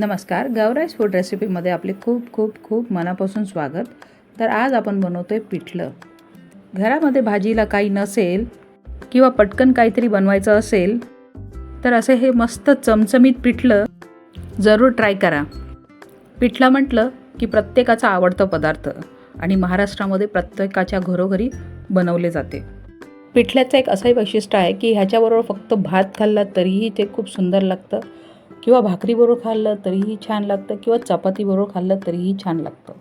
नमस्कार गौराईज फूड रेसिपीमध्ये आपले खूप खूप खूप मनापासून स्वागत. तर आज आपण बनवतो आहे पिठलं. घरामध्ये भाजीला काही नसेल किंवा पटकन काहीतरी बनवायचं असेल तर असे हे मस्त चमचमीत पिठलं जरूर ट्राय करा. पिठलं म्हटलं की प्रत्येकाचा आवडता पदार्थ आणि महाराष्ट्रामध्ये प्रत्येकाच्या घरोघरी बनवले जाते. पिठल्याचं एक असंही वैशिष्ट्य आहे की ह्याच्याबरोबर फक्त भात खाल्ला तरीही ते खूप सुंदर लागतं. किंवा भाकरीबरोबर खाल्लं तरीही छान लागतं किंवा चपातीबरोबर खाल्लं तरीही छान लागतं.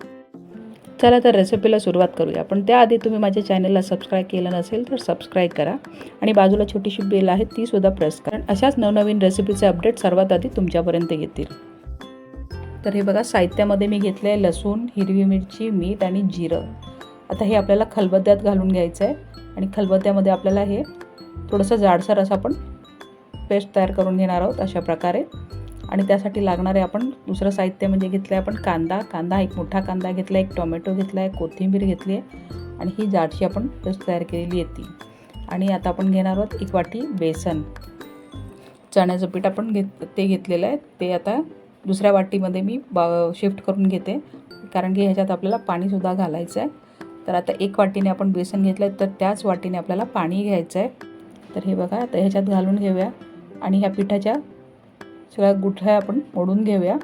चला तर रेसिपीला सुरुवात करूया. पण त्याआधी तुम्ही माझ्या चॅनलला सबस्क्राईब केलं नसेल तर सबस्क्राईब करा. आणि बाजूला छोटीशी बेल आहे तीसुद्धा प्रेस करा. अशाच नवनवीन रेसिपीचे अपडेट सर्वात आधी तुमच्यापर्यंत येतील. तर हे बघा साहित्यामध्ये मी घेतलं आहे लसूण हिरवी मिरची मीठ आणि जिरं. आता हे आपल्याला खलबत्त्यात घालून घ्यायचं आहे आणि खलबत्त्यामध्ये आपल्याला हे थोडंसं जाडसर असं आपण पेस्ट तयार करून घेणार आहोत अशा प्रकारे. आणि त्यासाठी लागणारे आपण दुसरं साहित्य म्हणजे घेतलं आहे आपण कांदा. कांदा एक मोठा कांदा घेतला आहे एक टोमॅटो घेतला आहे कोथिंबीर घेतली आहे आणि ही जाडशी आपण पेस्ट तयार केलेली आहे ती. आणि आता आपण घेणार आहोत एक वाटी बेसन. चण्याचं पीठ आपण घेत ते घेतलेलं आहे. ते आता दुसऱ्या वाटीमध्ये मी बा शिफ्ट करून घेते. कारण की ह्याच्यात आपल्याला पाणीसुद्धा घालायचं आहे तर आता एक वाटीने आपण बेसन घेतलं आहे तर त्याच वाटीने आपल्याला पाणी घ्यायचं आहे तर हे बघा आता ह्याच्यात घालून घेऊया. आणि ह्या पिठाच्या सगळ्या गुठळ्या आपण मोडून घेऊया.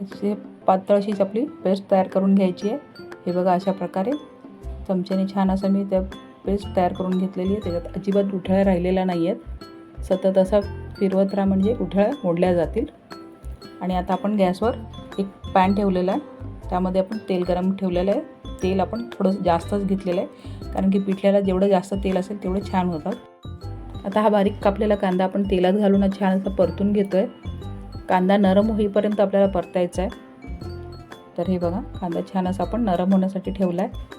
अशी पातळ अशीच आपली पेस्ट तयार करून घ्यायची आहे. हे बघा अशा प्रकारे. चमच्याने छान असं मी त्या पेस्ट तयार करून घेतलेली आहे. त्याच्यात अजिबात गुठळ्या राहिलेल्या नाही आहेत सतत असा फिरवत राहा म्हणजे गुठळ्या मोडल्या जातील. आणि आता आपण गॅसवर एक पॅन ठेवलेला आहे. त्यामध्ये आपण तेल गरम ठेवलेलं आहे. तेल आपण थोडंसं जास्तच घेतलेलं आहे. कारण की पिठल्याला जेवढं जास्त तेल असेल तेवढं छान होतात आता हा बारीक कापलेला कांदा आपण तेलात घालून छान असं परतून घेतो आहे कांदा नरम होईपर्यंत आपल्याला परतायचा आहे तर हे बघा कांदा छान असा आपण नरम होण्यासाठी ठेवला आहे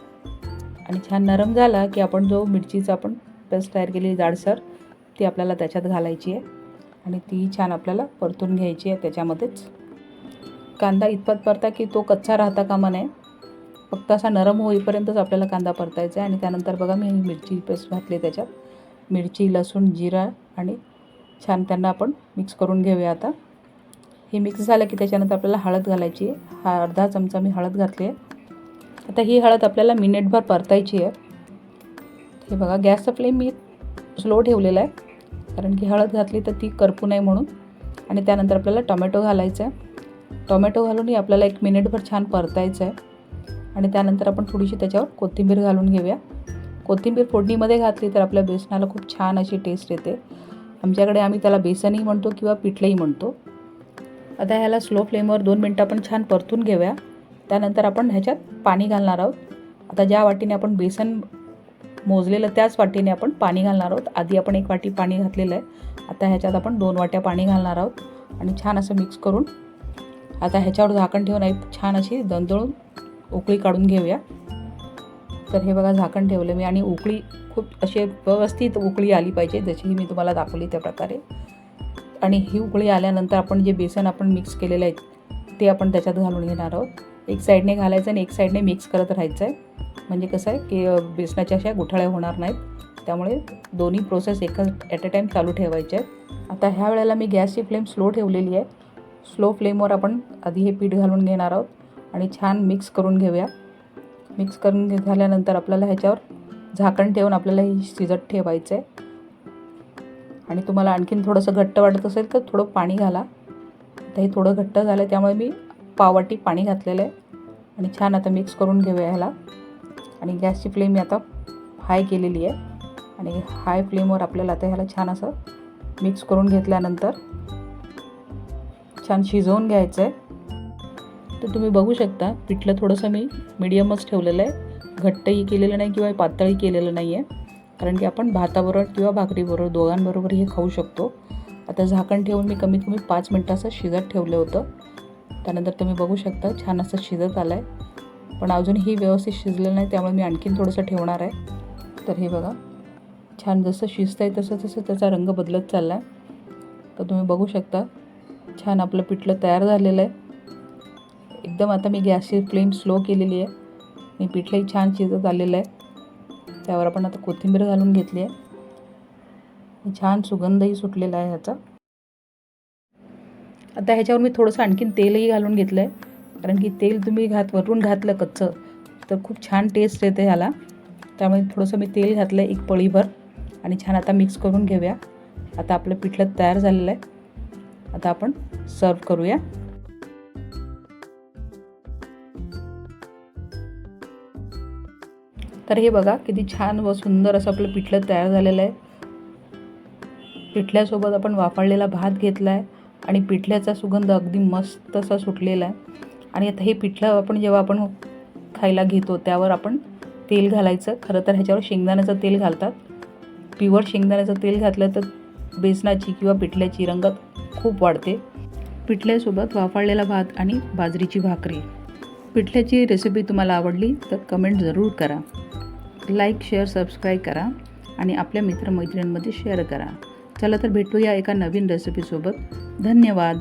आणि छान नरम झाला की आपण जो मिरचीचा आपण पेस्ट तयार केली जाडसर ती आपल्याला त्याच्यात घालायची आहे आणि ती छान आपल्याला परतून घ्यायची आहे त्याच्यामध्येच. कांदा इतपत परता की तो कच्चा राहता कामा नये. फक्त असा नरम होईपर्यंतच आपल्याला कांदा परतायचा आहे आणि त्यानंतर बघा मी मिरची पेस्ट घातली त्याच्यात. मिरची लसूण जिरा आणि छान त्यांना आपण मिक्स करून घेऊया आता. हे मिक्स झालं की त्याच्यानंतर आपल्याला हळद घालायची आहे. हा अर्धा चमचा मी हळद घातली आहे. आता ही हळद आपल्याला मिनिटभर परतायची आहे. हे बघा गॅसचा फ्लेम मी स्लो ठेवलेला आहे. कारण की हळद घातली तर ती करपू नये म्हणून. आणि त्यानंतर आपल्याला टोमॅटो घालायचा आहे. टोमॅटो घालूनही आपल्याला एक मिनिटभर छान परतायचं आहे. आणि त्यानंतर आपण थोडीशी त्याच्यावर कोथिंबीर घालून घेऊया. कोथिंबीर फोडणीमध्ये घातली तर आपल्या बेसनाला खूप छान अशी टेस्ट येते. आमच्याकडे आम्ही त्याला बेसनही म्हणतो किंवा पिठलंही म्हणतो. आता ह्याला स्लो फ्लेमवर दोन मिनटं आपण छान परतून घेऊया. त्यानंतर आपण ह्याच्यात पाणी घालणार आहोत. आता ज्या वाटीने आपण बेसन मोजलेलं त्याच वाटीने आपण पाणी घालणार आहोत. आधी आपण एक वाटी पाणी घातलेलं आहे. आता ह्याच्यात आपण दोन वाट्या पाणी घालणार आहोत. आणि छान असं मिक्स करून. आता ह्याच्यावर झाकण ठेवून एक छान अशी दंदळून उकळी काढून घेऊया. तर हे बघा झाकण ठेवलं मी आणि उकळी खूप अशी व्यवस्थित उकळी आली पाहिजे जशी मी तुम्हाला दाखवली त्या प्रकारे. आणि ही उकळी आल्यानंतर आपण जे बेसन आपण मिक्स केलेलं आहे ते आपण त्याच्यात घालून घेणार आहोत. एक साईडने घालायचं आणि एक साईडने मिक्स करत राहायचं आहे. म्हणजे कसं आहे की बेसनाच्या अशा गुठाळ्या होणार नाहीत. त्यामुळे दोन्ही प्रोसेस एकच ॲट अ टाईम चालू ठेवायचे आहेत. आता ह्या वेळेला मी गॅसची फ्लेम स्लो ठेवलेली आहे. स्लो फ्लेमवर आपण आधी हे पीठ घालून घेणार आहोत. आणि छान मिक्स करून घेऊया. मिक्स करून घे झाल्यानंतर आपल्याला ह्याच्यावर झाकण ठेवून आपल्याला ही शिजत ठेवायचं आहे आणि तुम्हाला आणखीन थोडंसं घट्ट वाटत असेल तर थोडं पाणी घाला. आता हे थोडं घट्ट झालं त्यामुळे मी पावाटी पाणी घातलेलं आहे आणि छान आता मिक्स करून घेऊया ह्याला. आणि गॅसची फ्लेम मी आता हाय केलेली आहे. आणि हाय फ्लेमवर आपल्याला आता ह्याला छान असं मिक्स करून घेतल्यानंतर छान शिजवून घ्यायचं आहे तर तुम्ही बघू शकता पिठलं थोडंसं मी मिडियमच ठेवलेलं आहे. घट्टही केलेलं नाही किंवा पातळही केलेलं नाही आहे कारण की आपण भाताबरोबर किंवा भाकरीबरोबर दोघांबरोबर हे खाऊ शकतो. आता झाकण ठेवून मी कमीत कमी पाच मिनटं असं शिजत ठेवलं होतं. त्यानंतर तुम्ही बघू शकता छान असं शिजत आलं आहे पण अजूनही व्यवस्थित शिजलेलं नाही त्यामुळे मी आणखीन थोडंसं ठेवणार आहे. तर हे बघा छान जसं शिजतं आहे तसं तसं त्याचा रंग बदलत चालला आहे तर तुम्ही बघू शकता छान आपलं पिठलं तयार झालेलं आहे. एकदम आता मी गॅसची फ्लेम स्लो केलेली आहे. आणि पिठलंही छान शिजत आलेलं आहे. त्यावर आपण आता कोथिंबीर घालून घेतली आहे. छान सुगंधही सुटलेला आहे ह्याचा. आता ह्याच्यावर मी थोडंसं आणखीन तेलही घालून घेतलं आहे कारण की तेल तुम्ही घात वरून घातलं कच्चं तर खूप छान टेस्ट येते ह्याला. त्यामुळे थोडंसं मी तेल घातलं आहे एक पळीभर. आणि छान आता मिक्स करून घेऊया. आता आपलं पिठलं तयार झालेलं आहे. आता आपण सर्व करूया. तर हे बघा किती छान व सुंदर असं आपलं पिठलं तयार झालेलं आहे. पिठल्यासोबत आपण वाफळलेला भात घेतला आहे आणि पिठल्याचा सुगंध अगदी मस्त असा सुटलेला आहे. आणि आता हे पिठलं आपण जेव्हा आपण खायला घेतो त्यावर आपण तेल घालायचं. खरं तर ह्याच्यावर शेंगदाण्याचं तेल घालतात. प्युअर शेंगदाण्याचं तेल घातलं तर बेसनाची किंवा पिठल्याची रंगत खूप वाढते. पिठल्यासोबत वाफळलेला भात आणि बाजरीची भाकरी. पिठल्याची रेसिपी तुम्हाला आवडली तर कमेंट जरूर करा. लाईक शेअर सबस्क्राईब करा आणि आपल्या मित्रमैत्रिणींमध्ये शेअर करा. चला तर भेटूया एका नवीन रेसिपीसोबत धन्यवाद.